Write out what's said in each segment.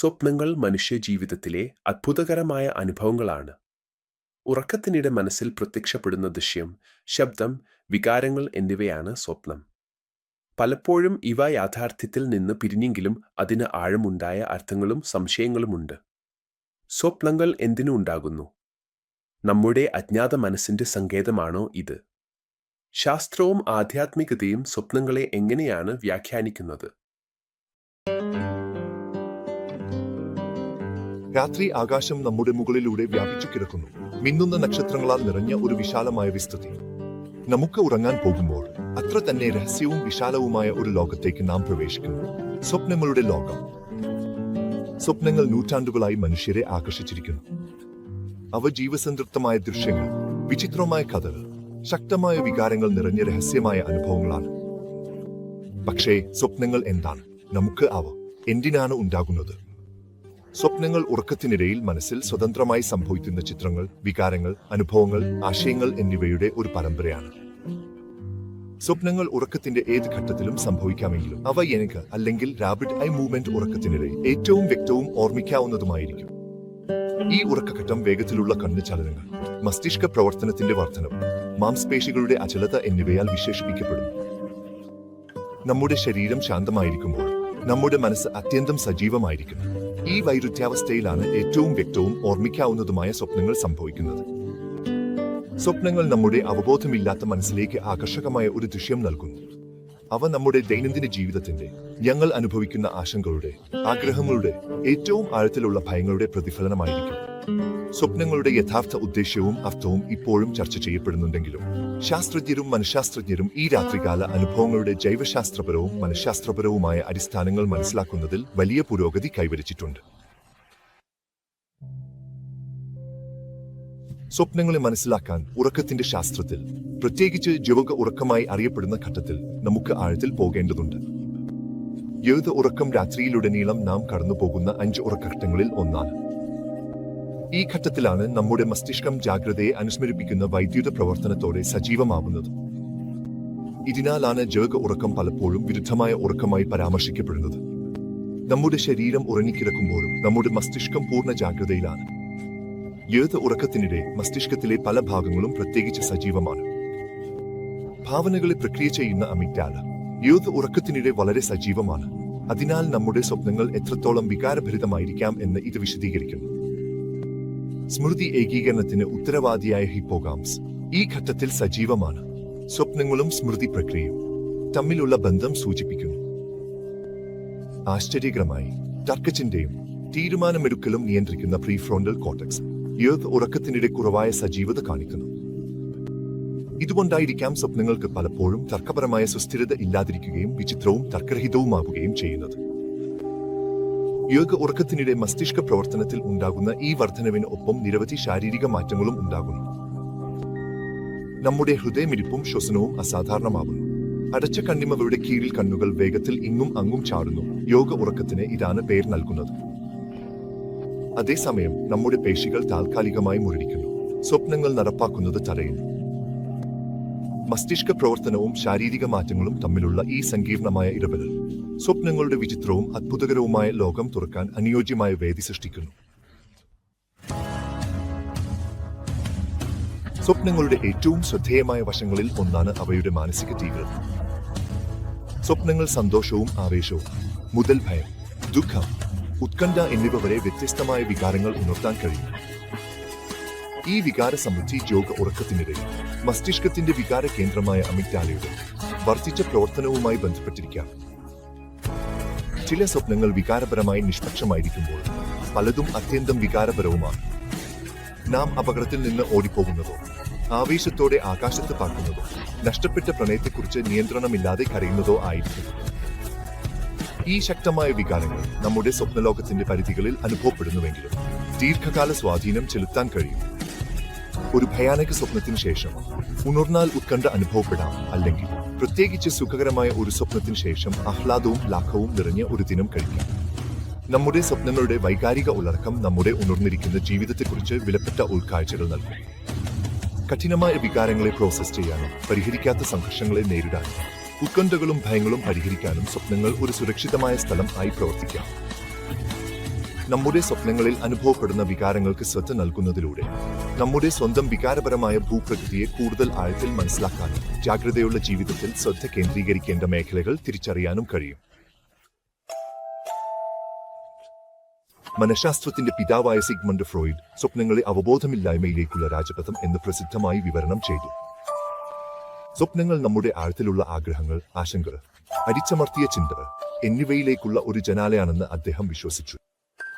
സ്വപ്നങ്ങൾ മനുഷ്യജീവിതത്തിലെ അത്ഭുതകരമായ അനുഭവങ്ങളാണ്. ഉറക്കത്തിനിടെ മനസ്സിൽ പ്രത്യക്ഷപ്പെടുന്ന ദൃശ്യം ശബ്ദം വികാരങ്ങൾ എന്നിവയാണ് സ്വപ്നം. പലപ്പോഴും ഇവ യാഥാർത്ഥ്യത്തിൽ നിന്ന് പിരിഞ്ഞെങ്കിലും അതിന് ആഴമുണ്ടായ അർത്ഥങ്ങളും സംശയങ്ങളുമുണ്ട്. സ്വപ്നങ്ങൾ എന്തിനു ഉണ്ടാകുന്നു? നമ്മുടെ അജ്ഞാത മനസ്സിന്റെ സങ്കേതമാണോ ഇത്? ശാസ്ത്രവും ആധ്യാത്മികതയും സ്വപ്നങ്ങളെ എങ്ങനെയാണ് വ്യാഖ്യാനിക്കുന്നത്? രാത്രി ആകാശം നമ്മുടെ മുകളിലൂടെ വ്യാപിച്ചു കിടക്കുന്നു. മിന്നുന്ന നക്ഷത്രങ്ങളാൽ നിറഞ്ഞ ഒരു വിശാലമായ വിസ്തൃതി. നമുക്ക് ഉറങ്ങാൻ പോകുമ്പോൾ അത്ര തന്നെ രഹസ്യവും വിശാലവുമായ ഒരു ലോകത്തേക്ക് നാം പ്രവേശിക്കുന്നു. സ്വപ്നങ്ങളുടെ ലോകം. സ്വപ്നങ്ങൾ നൂറ്റാണ്ടുകളായി മനുഷ്യരെ ആകർഷിച്ചിരിക്കുന്നു. അവ ജീവസന്തൃപ്തമായ ദൃശ്യങ്ങൾ വിചിത്രമായ കഥകൾ ശക്തമായ വികാരങ്ങൾ നിറഞ്ഞ രഹസ്യമായ അനുഭവങ്ങളാണ്. പക്ഷേ സ്വപ്നങ്ങൾ എന്താണ്? നമുക്ക് അവ എന്തിനാണ് ഉണ്ടാകുന്നത്? സ്വപ്നങ്ങൾ ഉറക്കത്തിനിടയിൽ മനസ്സിൽ സ്വതന്ത്രമായി സംഭവിക്കുന്ന ചിത്രങ്ങൾ വികാരങ്ങൾ അനുഭവങ്ങൾ ആശയങ്ങൾ എന്നിവയുടെ ഒരു പരമ്പരയാണ്. സ്വപ്നങ്ങൾ ഉറക്കത്തിന്റെ ഏത് ഘട്ടത്തിലും സംഭവിക്കാമെങ്കിലും അവ എനിക്ക് അല്ലെങ്കിൽ റാബിഡ് ഐ മൂവ്മെന്റ് ഉറക്കത്തിനിടയിൽ ഏറ്റവും വ്യക്തവും ഓർമ്മിക്കാവുന്നതുമായിരിക്കും. ഈ ഉറക്കഘട്ടം വേഗത്തിലുള്ള കണ്ണ് ചലനങ്ങൾ മസ്തിഷ്ക പ്രവർത്തനത്തിന്റെ വർധനം മാംസ്പേശികളുടെ അചലത എന്നിവയാൽ വിശേഷിപ്പിക്കപ്പെടുന്നു. നമ്മുടെ ശരീരം ശാന്തമായിരിക്കുമ്പോൾ നമ്മുടെ മനസ്സ് അത്യന്തം സജീവമായിരിക്കുന്നു. ഈ വൈരുദ്ധ്യാവസ്ഥയിലാണ് ഏറ്റവും വ്യക്തവും ഓർമ്മിക്കാവുന്നതുമായ സ്വപ്നങ്ങൾ സംഭവിക്കുന്നത്. സ്വപ്നങ്ങൾ നമ്മുടെ അവബോധമില്ലാത്ത മനസ്സിലേക്ക് ആകർഷകമായ ഒരു ദൃശ്യം നൽകുന്നു. അവ നമ്മുടെ ദൈനംദിന ജീവിതത്തിന്റെ ഞങ്ങൾ അനുഭവിക്കുന്ന ആശങ്കകളുടെ ആഗ്രഹങ്ങളുടെ ഏറ്റവും ആഴത്തിലുള്ള ഭയങ്ങളുടെ പ്രതിഫലനമായിരിക്കും. സ്വപ്നങ്ങളുടെ യഥാർത്ഥ ഉദ്ദേശ്യവും അർത്ഥവും ഇപ്പോഴും ചർച്ച ചെയ്യപ്പെടുന്നുണ്ടെങ്കിലും ശാസ്ത്രജ്ഞരും മനഃശാസ്ത്രജ്ഞരും ഈ രാത്രികാല അനുഭവങ്ങളുടെ ജൈവശാസ്ത്രപരവും മനഃശാസ്ത്രപരവുമായ അടിസ്ഥാനങ്ങൾ മനസ്സിലാക്കുന്നതിൽ വലിയ പുരോഗതി കൈവരിച്ചിട്ടുണ്ട്. സ്വപ്നങ്ങളെ മനസ്സിലാക്കാൻ ഉറക്കത്തിന്റെ ശാസ്ത്രത്തിൽ പ്രത്യേകിച്ച് ജവക ഉറക്കമായി അറിയപ്പെടുന്ന ഘട്ടത്തിൽ നമുക്ക് ആഴത്തിൽ പോകേണ്ടതുണ്ട്. ഏത് ഉറക്കം രാത്രിയിലുടനീളം നാം കടന്നുപോകുന്ന അഞ്ച് ഉറക്കഘട്ടങ്ങളിൽ ഒന്നാണ്. ഈ ഘട്ടത്തിലാണ് നമ്മുടെ മസ്തിഷ്കം ജാഗ്രതയെ അനുസ്മരിപ്പിക്കുന്ന വൈദ്യുത പ്രവർത്തനത്തോടെ സജീവമാവുന്നത്. ഇതിനാലാണ് ജേക ഉറക്കം പലപ്പോഴും വിരുദ്ധമായ ഉറക്കമായി പരാമർശിക്കപ്പെടുന്നത്. നമ്മുടെ ശരീരം ഉറങ്ങിക്കിടക്കുമ്പോഴും നമ്മുടെ മസ്തിഷ്കം പൂർണ ജാഗ്രതയിലാണ്. ഏത് ഉറക്കത്തിനിടെ മസ്തിഷ്കത്തിലെ പല ഭാഗങ്ങളും പ്രത്യേകിച്ച് സജീവമാണ്. ഭാവനകളെ പ്രക്രിയ ചെയ്യുന്ന അമിറ്റാല ഏത് ഉറക്കത്തിനിടെ വളരെ സജീവമാണ്. അതിനാൽ നമ്മുടെ സ്വപ്നങ്ങൾ എത്രത്തോളം വികാരഭരിതമായിരിക്കാം എന്ന് ഇത് വിശദീകരിക്കുന്നു. സ്മൃതി ഏകീകരണത്തിന് ഉത്തരവാദിയായ ഹിപ്പോഗാംസ് ഈ ഘട്ടത്തിൽ സജീവമാണ്. സ്വപ്നങ്ങളും സ്മൃതി പ്രക്രിയയും തമ്മിലുള്ള ബന്ധം സൂചിപ്പിക്കുന്നു. ആശ്ചര്യകരമായി തർക്കചിന്തയും തീരുമാനമെടുക്കലും നിയന്ത്രിക്കുന്ന പ്രീഫ്രോണ്ടൽ കോട്ടക്സ് ഏത് ഉറക്കത്തിനിടെ കുറവായ സജീവത കാണിക്കുന്നു. ഇതുകൊണ്ടായിരിക്കാം സ്വപ്നങ്ങൾക്ക് പലപ്പോഴും തർക്കപരമായ സുസ്ഥിരത ഇല്ലാതിരിക്കുകയും വിചിത്രവും തർക്കരഹിതവുമാവുകയും ചെയ്യുന്നത്. യോഗ ഉറക്കത്തിനിടെ മസ്തിഷ്ക പ്രവർത്തനത്തിൽ ഉണ്ടാകുന്ന ഈ വർധനവിന് ഒപ്പം നിരവധി ശാരീരിക മാറ്റങ്ങളും ഉണ്ടാകുന്നു. നമ്മുടെ ഹൃദയമിരിപ്പും ശ്വസനവും അസാധാരണമാകുന്നു. അടച്ച കണ്ണിമകളുടെ കീഴിൽ കണ്ണുകൾ വേഗത്തിൽ ഇങ്ങും അങ്ങും ചാടുന്നു. യോഗ ഉറക്കത്തിന് ഇതാണ് പേര് നൽകുന്നത്. അതേസമയം നമ്മുടെ പേശികൾ താൽക്കാലികമായി മുരടിക്കുന്നു സ്വപ്നങ്ങൾ നടപ്പാക്കുന്നത് തടയുന്നു. മസ്തിഷ്ക പ്രവർത്തനവും ശാരീരിക മാറ്റങ്ങളും തമ്മിലുള്ള ഈ സങ്കീർണമായ ഇടപെടൽ. സ്വപ്നങ്ങളുടെ വിചിത്രവും അത്ഭുതകരവുമായ ലോകം തുറക്കാൻ അനുയോജ്യമായ വേദി സൃഷ്ടിക്കുന്നു. സ്വപ്നങ്ങളുടെ ഏറ്റവും ശ്രദ്ധേയമായ വശങ്ങളിൽ ഒന്നാണ് അവയുടെ മാനസിക തീവ്രത. സ്വപ്നങ്ങൾ സന്തോഷവും ആവേശവും മുതൽ ഭയം ദുഃഖം ഉത്കണ്ഠ എന്നിവ വരെ വ്യത്യസ്തമായ വികാരങ്ങൾ ഉണർത്താൻ കഴിയും. ഈ വികാര സമൃദ്ധി യോഗ ഉറക്കത്തിനിടയിൽ മസ്തിഷ്കത്തിന്റെ വികാര കേന്ദ്രമായ അമിഗ്ഡാലയുടെ വർദ്ധിച്ച പ്രവർത്തനവുമായി ബന്ധപ്പെട്ടിരിക്കാം ചില സ്വപ്നങ്ങൾ വികാരപരമായി നിഷ്പക്ഷമായിരിക്കുമ്പോൾ പലതും അത്യന്തം വികാരപരവുമാണ്. നാം അപകടത്തിൽ നിന്ന് ഓടിപ്പോകുന്നതോ ആവേശത്തോടെ ആകാശത്ത് പാക്കുന്നതോ നഷ്ടപ്പെട്ട പ്രണയത്തെക്കുറിച്ച് നിയന്ത്രണമില്ലാതെ കരയുന്നതോ ആയിരിക്കും. ഈ ശക്തമായ വികാരങ്ങൾ നമ്മുടെ സ്വപ്നലോകത്തിന്റെ പരിധികളിൽ അനുഭവപ്പെടുന്നുവെങ്കിലും ദീർഘകാല സ്വാധീനം ചെലുത്താൻ കഴിയും. ഒരു ഭയാനക സ്വപ്നത്തിന് ശേഷം ഉണർന്നാൽ ഉത്കണ്ഠ അനുഭവപ്പെടാം അല്ലെങ്കിൽ പ്രത്യേകിച്ച് സുഖകരമായ ഒരു സ്വപ്നത്തിന് ശേഷം ആഹ്ലാദവും ലാഘവും നിറഞ്ഞ ഒരു ദിനം കഴിക്കാം. നമ്മുടെ സ്വപ്നങ്ങളുടെ വൈകാരിക ഉള്ളടക്കം നമ്മുടെ ഉണർന്നിരിക്കുന്ന ജീവിതത്തെക്കുറിച്ച് വിലപ്പെട്ട ഉൾക്കാഴ്ചകൾ നൽകും. കഠിനമായ വികാരങ്ങളെ പ്രോസസ് ചെയ്യാനും പരിഹരിക്കാത്ത സംഘർഷങ്ങളെ നേരിടാനും ഉത്കണ്ഠകളും ഭയങ്ങളും പരിഹരിക്കാനും സ്വപ്നങ്ങൾ ഒരു സുരക്ഷിതമായ സ്ഥലം ആയി പ്രവർത്തിക്കാം. നമ്മുടെ സ്വപ്നങ്ങളിൽ അനുഭവപ്പെടുന്ന വികാരങ്ങൾക്ക് ശ്രദ്ധ നൽകുന്നതിലൂടെ നമ്മുടെ സ്വന്തം വികാരപരമായ ഭൂപ്രകൃതിയെ കൂടുതൽ ആഴത്തിൽ മനസ്സിലാക്കാനും ജാഗ്രതയുള്ള ജീവിതത്തിൽ ശ്രദ്ധ കേന്ദ്രീകരിക്കേണ്ട മേഖലകൾ തിരിച്ചറിയാനും കഴിയും. മനഃശാസ്ത്രത്തിന്റെ പിതാവായ സിഗ്മണ്ട് ഫ്രോയിഡ് സ്വപ്നങ്ങളെ അവബോധമില്ലായ്മയിലേക്കുള്ള രാജപഥം എന്ന് പ്രസിദ്ധമായി വിവരണം ചെയ്തു. സ്വപ്നങ്ങൾ നമ്മുടെ ആഴത്തിലുള്ള ആഗ്രഹങ്ങൾ ആശങ്കകൾ അടിച്ചമർത്തിയ ചിന്തകൾ എന്നിവയിലേക്കുള്ള ഒരു ജനാലയാണെന്ന് അദ്ദേഹം വിശ്വസിച്ചു.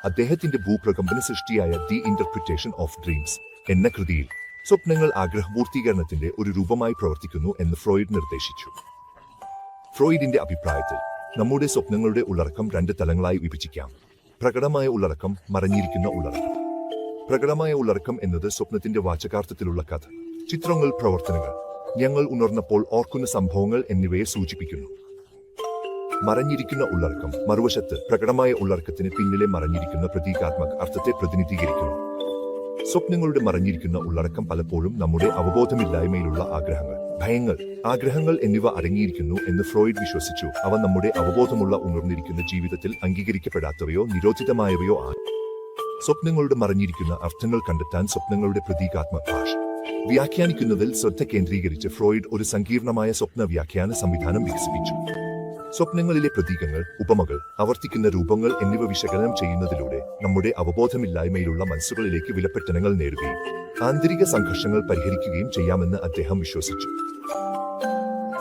അദ്ദേഹത്തിന്റെ ഭൂപ്രകമ്പന സൃഷ്ടിയായ ദി ഇന്റർപ്രിറ്റേഷൻ ഓഫ് ഡ്രീംസ് എന്ന കൃതിയിൽ സ്വപ്നങ്ങൾ ആഗ്രഹപൂർത്തീകരണത്തിന്റെ ഒരു രൂപമായി പ്രവർത്തിക്കുന്നു എന്ന് ഫ്രോയിഡ് നിർദ്ദേശിച്ചു. ഫ്രോയിഡിന്റെ അഭിപ്രായത്തിൽ നമ്മുടെ സ്വപ്നങ്ങളുടെ ഉള്ളടക്കം രണ്ട് തലങ്ങളായി വിഭജിക്കാം. പ്രകടമായ ഉള്ളടക്കം മറഞ്ഞിരിക്കുന്ന ഉള്ളടക്കം. പ്രകടമായ ഉള്ളടക്കം എന്നത് സ്വപ്നത്തിന്റെ വാചകാർത്ഥത്തിലുള്ള കഥ ചിത്രങ്ങൾ പ്രവർത്തനങ്ങൾ ഞങ്ങൾ ഉണർന്നപ്പോൾ ഓർക്കുന്ന സംഭവങ്ങൾ എന്നിവയെ സൂചിപ്പിക്കുന്നു. മറഞ്ഞിരിക്കുന്ന ഉള്ളടക്കം മറുവശത്ത് പ്രകടമായ ഉള്ളടക്കത്തിന് പിന്നിലെ മറഞ്ഞിരിക്കുന്ന പ്രതീകാത്മക അർത്ഥത്തെ പ്രതിനിധീകരിക്കുന്നു. സ്വപ്നങ്ങളുടെ മറഞ്ഞിരിക്കുന്ന ഉള്ളടക്കം പലപ്പോഴും നമ്മുടെ അവബോധമില്ലായ്മയിലുള്ള ആഗ്രഹങ്ങൾ ഭയങ്ങൾ ആഗ്രഹങ്ങൾ എന്നിവ അടങ്ങിയിരിക്കുന്നു എന്ന് ഫ്രോയിഡ് വിശ്വസിച്ചു. അവ നമ്മുടെ അവബോധമുള്ള ഉണർന്നിരിക്കുന്ന ജീവിതത്തിൽ അംഗീകരിക്കപ്പെടാത്തവയോ നിരോധിതമായവയോ ആണ്. സ്വപ്നങ്ങളുടെ മറഞ്ഞിരിക്കുന്ന അർത്ഥങ്ങൾ കണ്ടെത്താൻ സ്വപ്നങ്ങളുടെ പ്രതീകാത്മക ഭാഷ. വ്യാഖ്യാനിക്കുന്നതിൽ ശ്രദ്ധ കേന്ദ്രീകരിച്ച് ഫ്രോയിഡ് ഒരു സങ്കീർണമായ സ്വപ്ന വ്യാഖ്യാന സംവിധാനം വികസിപ്പിച്ചു. സ്വപ്നങ്ങളിലെ പ്രതീകങ്ങൾ ഉപമകൾ ആവർത്തിക്കുന്ന രൂപങ്ങൾ എന്നിവ വിശകലനം ചെയ്യുന്നതിലൂടെ നമ്മുടെ അവബോധമില്ലായ്മയിലുള്ള മനസ്സുകളിലേക്ക് വിലപ്പെട്ടനങ്ങൾ നേടുകയും ആന്തരിക സംഘർഷങ്ങൾ പരിഹരിക്കുകയും ചെയ്യാമെന്ന് അദ്ദേഹം വിശ്വസിച്ചു.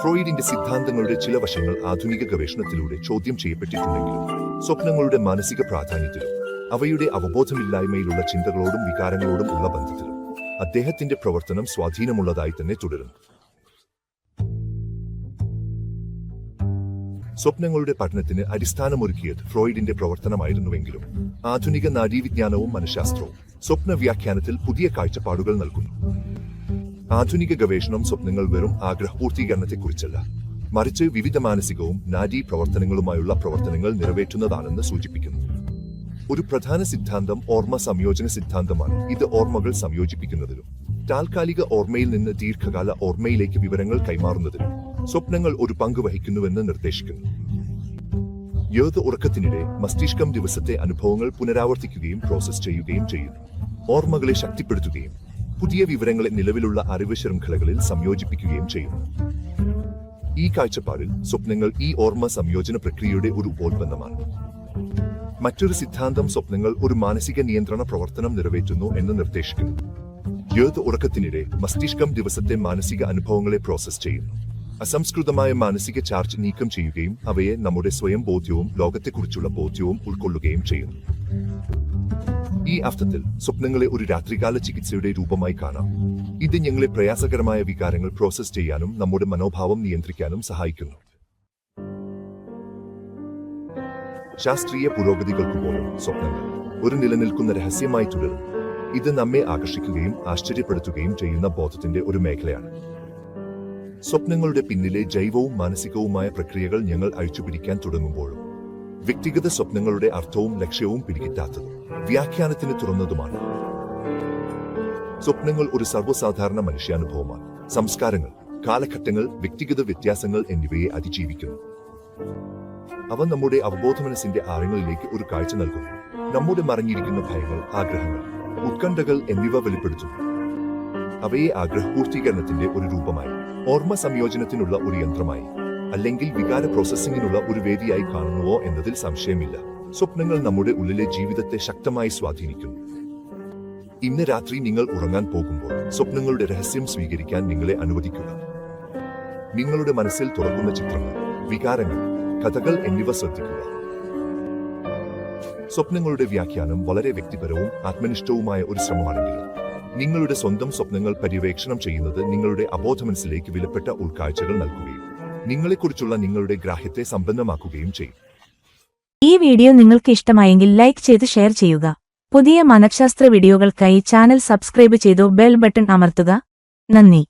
ഫ്രോയിഡിന്റെ സിദ്ധാന്തങ്ങളുടെ ചില വശങ്ങൾ ആധുനിക ഗവേഷണത്തിലൂടെ ചോദ്യം ചെയ്യപ്പെട്ടിട്ടുണ്ടെങ്കിലും സ്വപ്നങ്ങളുടെ മാനസിക പ്രാധാന്യത്തിലും അവയുടെ അവബോധമില്ലായ്മയിലുള്ള ചിന്തകളോടും വികാരങ്ങളോടും ഉള്ള ബന്ധത്തിലും അദ്ദേഹത്തിന്റെ പ്രവർത്തനം സ്വാധീനമുള്ളതായി തന്നെ തുടരുന്നു. സ്വപ്നങ്ങളുടെ പഠനത്തിന് അടിസ്ഥാനമൊരുക്കിയത് ഫ്രോയിഡിന്റെ പ്രവർത്തനമായിരുന്നുവെങ്കിലും ആധുനിക നാഡീവിജ്ഞാനവും മനഃശാസ്ത്രവും സ്വപ്ന വ്യാഖ്യാനത്തിൽ പുതിയ കാഴ്ചപ്പാടുകൾ നൽകുന്നു. ആധുനിക ഗവേഷണം സ്വപ്നങ്ങൾ വെറും ആഗ്രഹപൂർത്തീകരണത്തെക്കുറിച്ചല്ല. മറിച്ച് വിവിധ മാനസികവും നാഡീ പ്രവർത്തനങ്ങളുമായുള്ള പ്രവർത്തനങ്ങൾ നിറവേറ്റുന്നതാണെന്ന് സൂചിപ്പിക്കുന്നു. ഒരു പ്രധാന സിദ്ധാന്തം ഓർമ്മ സംയോജന സിദ്ധാന്തമാണ്. ഇത് ഓർമ്മകൾ സംയോജിപ്പിക്കുന്നതിലും താൽക്കാലിക ഓർമ്മയിൽ നിന്ന് ദീർഘകാല ഓർമ്മയിലേക്ക് വിവരങ്ങൾ കൈമാറുന്നതിലും സ്വപ്നങ്ങൾ ഒരു പങ്ക് വഹിക്കുന്നുവെന്ന് നിർദ്ദേശിക്കുന്നു. യോഗ ഉറക്കത്തിനിടെ മസ്തിഷ്കം ദിവസത്തെ അനുഭവങ്ങൾ പുനരാവർത്തിക്കുകയും പ്രോസസ് ചെയ്യുകയും ചെയ്യുന്നു. ഓർമ്മകളെ ശക്തിപ്പെടുത്തുകയും പുതിയ വിവരങ്ങളെ നിലവിലുള്ള അറിവ് ശൃംഖലകളിൽ സംയോജിപ്പിക്കുകയും ചെയ്യുന്നു. ഈ കാഴ്ചപ്പാടിൽ സ്വപ്നങ്ങൾ ഈ ഓർമ്മ സംയോജന പ്രക്രിയയുടെ ഒരു ഉപോത്പന്നമാണ് മറ്റൊരു സിദ്ധാന്തം സ്വപ്നങ്ങൾ ഒരു മാനസിക നിയന്ത്രണ പ്രവർത്തനം നിറവേറ്റുന്നു എന്ന് നിർദ്ദേശിക്കുന്നു. യോഗ ഉറക്കത്തിനിടെ മസ്തിഷ്കം ദിവസത്തെ മാനസിക അനുഭവങ്ങളെ പ്രോസസ് ചെയ്യുന്നു. അസംസ്കൃതമായ മാനസിക ചാർജ് നീക്കം ചെയ്യുകയും അവയെ നമ്മുടെ സ്വയം ബോധ്യവും ലോകത്തെക്കുറിച്ചുള്ള ബോധ്യവും ഉൾക്കൊള്ളുകയും ചെയ്യുന്നു. ഈ അർത്ഥത്തിൽ സ്വപ്നങ്ങളെ ഒരു രാത്രികാല ചികിത്സയുടെ രൂപമായി കാണാം. ഇത് ഞങ്ങളെ പ്രയാസകരമായ വികാരങ്ങൾ പ്രോസസ് ചെയ്യാനും നമ്മുടെ മനോഭാവം നിയന്ത്രിക്കാനും സഹായിക്കുന്നു. ശാസ്ത്രീയ പുരോഗതികൾക്ക് പോലും സ്വപ്നങ്ങൾ ഒരു നിലനിൽക്കുന്ന രഹസ്യമായി തുടരുന്നു ഇത് നമ്മെ ആകർഷിക്കുകയും ആശ്ചര്യപ്പെടുത്തുകയും ചെയ്യുന്ന ബോധത്തിന്റെ ഒരു മേഖലയാണ്. സ്വപ്നങ്ങളുടെ പിന്നിലെ ജൈവവും മാനസികവുമായ പ്രക്രിയകൾ ഞങ്ങൾ അഴിച്ചുപിടിക്കാൻ തുടങ്ങുമ്പോഴും വ്യക്തിഗത സ്വപ്നങ്ങളുടെ അർത്ഥവും ലക്ഷ്യവും പിടികിട്ടാത്തതും വ്യാഖ്യാനത്തിന് തുറന്നതുമാണ്. സ്വപ്നങ്ങൾ ഒരു സർവസാധാരണ മനുഷ്യാനുഭവമാണ്. സംസ്കാരങ്ങൾ കാലഘട്ടങ്ങൾ വ്യക്തിഗത വ്യത്യാസങ്ങൾ എന്നിവയെ അതിജീവിക്കുന്നു. അവ നമ്മുടെ അവബോധ മനസ്സിന്റെ ആഴങ്ങളിലേക്ക് ഒരു കാഴ്ച നൽകുന്നു. നമ്മുടെ മറഞ്ഞിരിക്കുന്ന ഭയങ്ങൾ ആഗ്രഹങ്ങൾ ഉത്കണ്ഠകൾ എന്നിവ വെളിപ്പെടുത്തുന്നു. അവയെ ആഗ്രഹപൂർത്തീകരണത്തിന്റെ ഒരു രൂപമായി ഓർമ്മ സംയോജനത്തിനുള്ള ഒരു യന്ത്രമായി അല്ലെങ്കിൽ വികാര പ്രോസസ്സിംഗിനുള്ള ഒരു വേദിയായി കാണുന്നുവോ എന്നതിൽ സംശയമില്ല. സ്വപ്നങ്ങൾ നമ്മുടെ ഉള്ളിലെ ജീവിതത്തെ ശക്തമായി സ്വാധീനിക്കുന്നു. ഇന്ന് രാത്രി നിങ്ങൾ ഉറങ്ങാൻ പോകുമ്പോൾ സ്വപ്നങ്ങളുടെ രഹസ്യം സ്വീകരിക്കാൻ നിങ്ങളെ അനുവദിക്കുക. നിങ്ങളുടെ മനസ്സിൽ തുറക്കുന്ന ചിത്രങ്ങൾ വികാരങ്ങൾ കഥകൾ എന്നിവ ശ്രദ്ധിക്കുക. സ്വപ്നങ്ങളുടെ വ്യാഖ്യാനം വളരെ വ്യക്തിപരവും ആത്മനിഷ്ഠവുമായ ഒരു ശ്രമമാണെങ്കിലും നിങ്ങളുടെ സ്വന്തം സ്വപ്നങ്ങൾ പര്യവേക്ഷണം ചെയ്യുന്നത് നിങ്ങളുടെ അബോധമനസ്സിലേക്ക് വിലപ്പെട്ട ഉൾക്കാഴ്ചകൾ നൽകുകയും നിങ്ങളെക്കുറിച്ചുള്ള നിങ്ങളുടെ ഗ്രാഹ്യത്തെ സമ്പന്നമാക്കുകയും ചെയ്യും. ഈ വീഡിയോ നിങ്ങൾക്ക് ഇഷ്ടമായെങ്കിൽ ലൈക്ക് ചെയ്ത് ഷെയർ ചെയ്യുക. പുതിയ മനഃശാസ്ത്ര വീഡിയോകൾക്കായി ചാനൽ സബ്സ്ക്രൈബ് ചെയ്തു ബെൽ ബട്ടൺ അമർത്തുക. നന്ദി.